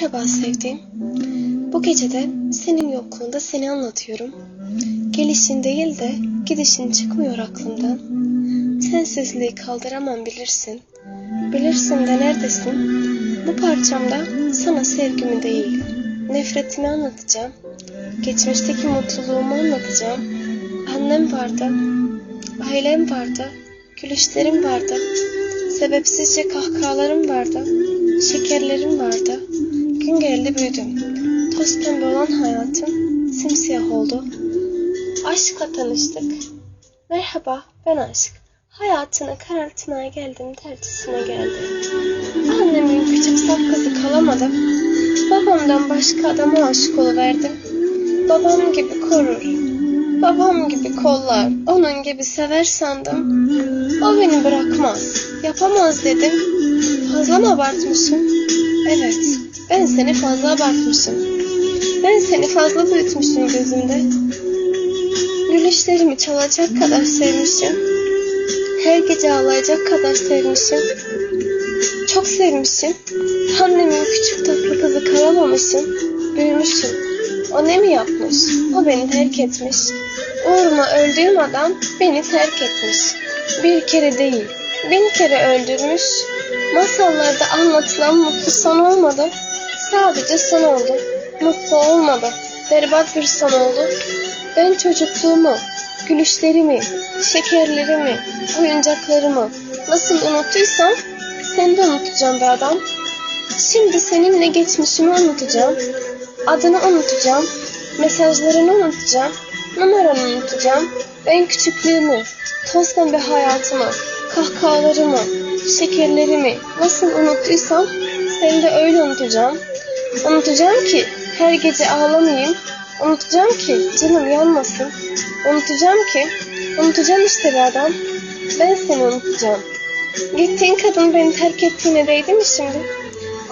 Merhaba sevdiğim. Bu gecede senin yokluğunda seni anlatıyorum. Gelişin değil de gidişin çıkmıyor aklımdan. Sensizliği kaldıramam bilirsin. Bilirsin de neredesin? Bu parçamda sana sevgimi değil, nefretimi anlatacağım. Geçmişteki mutluluğumu anlatacağım. Annem vardı, ailem vardı, gülüşlerim vardı. Sebepsizce kahkahalarım vardı, şekerlerim vardı. Gün geldi büyüdüm. Toz pembe olan hayatım simsiyah oldu. Aşkla tanıştık. Merhaba ben aşk. Hayatına karartmaya geldim, tertisine geldim. Annemin küçük saf kızı kalamadım. Babamdan başka adama aşık oluverdim. Babam gibi korur, babam gibi kollar, onun gibi sever sandım. O beni bırakmaz, yapamaz dedim. Fazla mı abartmışım? Evet, ben seni fazla abartmışım. Ben seni fazla büyütmüşüm gözümde. Gülüşlerimi çalacak kadar sevmişim. Her gece ağlayacak kadar sevmişim. Çok sevmişim. Annemin küçük tatlı kızı kalamamışım. Büyümüşüm. O ne mi yapmış? O beni terk etmiş. Uğruna öldüğüm adam beni terk etmiş. Bir kere değil, bin kere öldürmüş. Masallarda anlatılan mutlu son olmadı. Sadece son oldu. Mutlu olmadı. Berbat bir son oldu. Ben çocukluğumu, gülüşlerimi, şekerlerimi, oyuncaklarımı nasıl unuttuysam seni de unutacağım be adam. Şimdi seninle geçmişimi unutacağım. Adını unutacağım. Mesajlarını unutacağım. Numaranı unutacağım. Ben küçüklüğümü, toz pembe hayatımı, kahkahalarımı, şekerlerimi nasıl unuttuysam seni de öyle unutacağım. Unutacağım ki her gece ağlamayayım. Unutacağım ki canım yanmasın. Unutacağım ki unutacağım işte be adam. Ben seni unutacağım. Gittiğin kadın beni terk ettiğine değdi mi şimdi?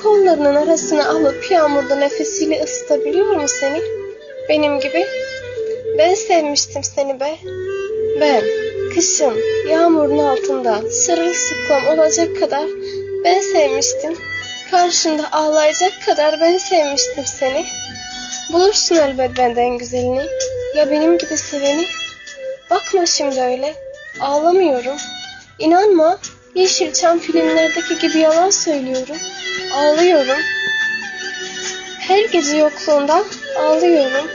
Kollarının arasına alıp yağmurda nefesiyle ısıtabiliyor mu seni? Benim gibi. Ben sevmiştim seni be. Ben kışın yağmurun altında sırılsıklam olacak kadar ben sevmiştim. Karşında ağlayacak kadar ben sevmiştim seni. Bulursun elbet benden güzelini. Ya benim gibi seveni. Bakma şimdi öyle. Ağlamıyorum. İnanma. Yeşilçam filmlerdeki gibi yalan söylüyorum. Ağlıyorum. Her gece yokluğunda ağlıyorum.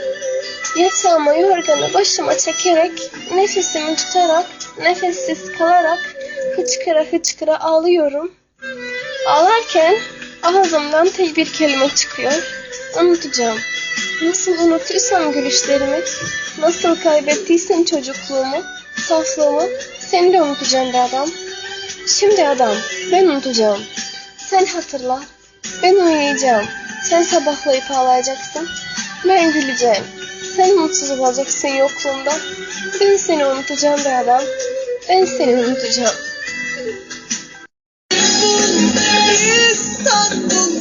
Yatağıma yorganı başıma çekerek, nefesimi tutarak, nefessiz kalarak, hıçkıra hıçkıra ağlıyorum. Ağlarken ağzımdan tek bir kelime çıkıyor. Unutacağım. Nasıl unuttuysam gülüşlerimi, nasıl kaybettiysem çocukluğumu, saflığımı, seni de unutacağım be adam. Şimdi adam, ben unutacağım. Sen hatırla, ben uyuyacağım. Sen sabahlayıp ağlayacaksın. Ben güleceğim. Sen mutsuz olacaksın yokluğumda. Ben seni unutacağım be adam. Ben seni unutacağım. İstanbul.